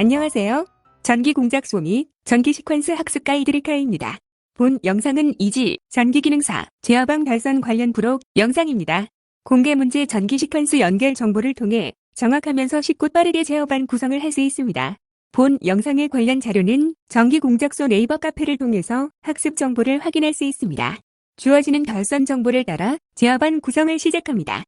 안녕하세요. 전기 공작소 및 전기 시퀀스 학습 가이드 리카입니다. 본 영상은 이지 전기 기능사 제어방 발선 관련 부록 영상입니다. 공개 문제 전기 시퀀스 연결 정보를 통해 정확하면서 쉽고 빠르게 제어반 구성을 할 수 있습니다. 본 영상의 관련 자료는 전기 공작소 네이버 카페를 통해서 학습 정보를 확인할 수 있습니다. 주어지는 발선 정보를 따라 제어반 구성을 시작합니다.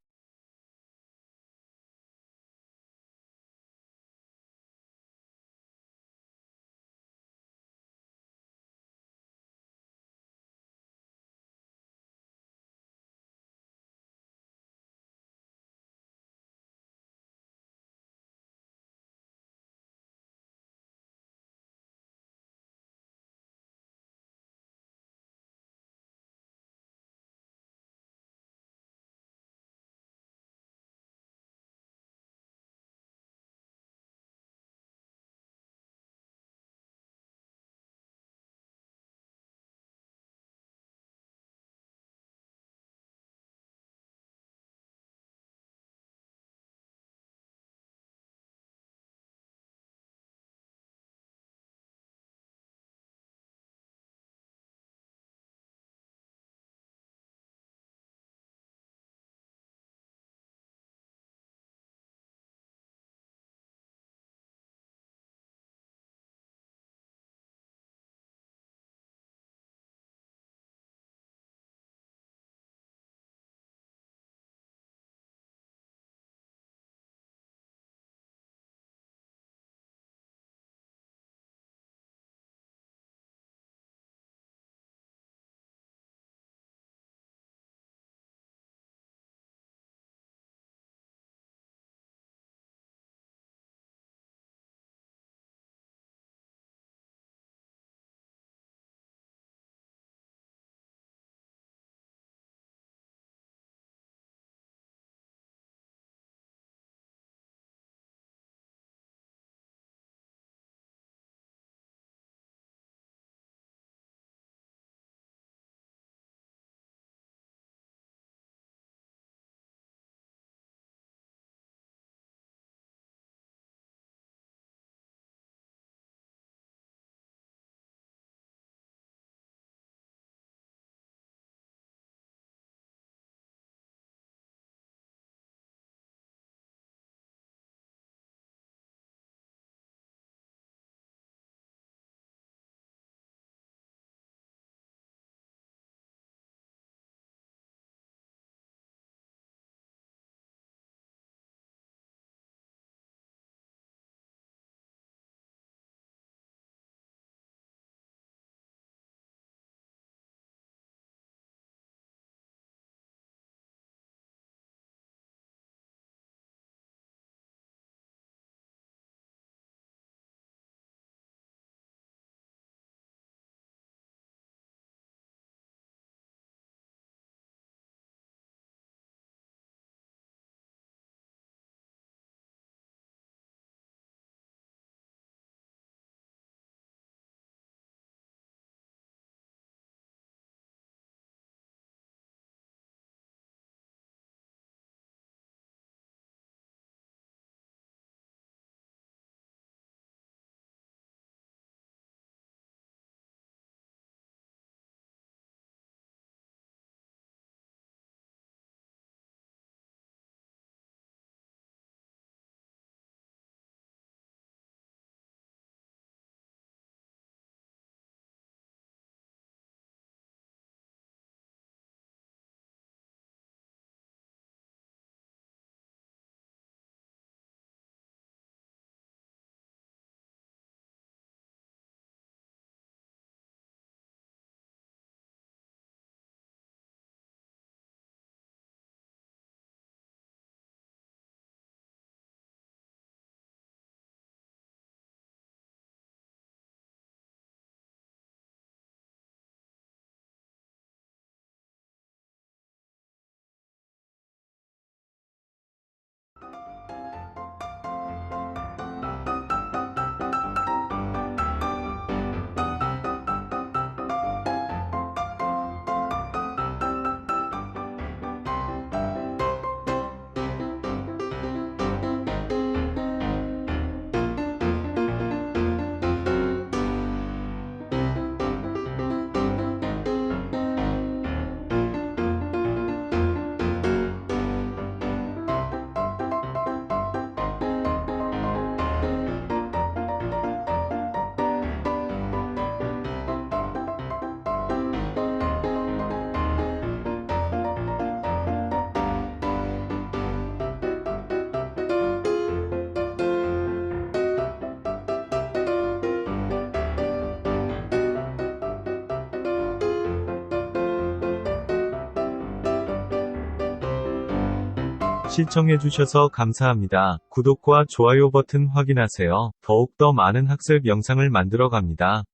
시청해주셔서 감사합니다. 구독과 좋아요 버튼 확인하세요. 더욱더 많은 학습 영상을 만들어 갑니다.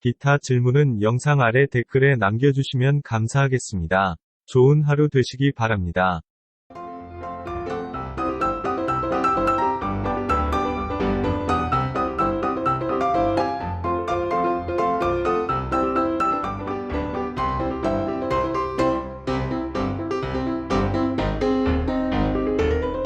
기타 질문은 영상 아래 댓글에 남겨주시면 감사하겠습니다. 좋은 하루 되시기 바랍니다.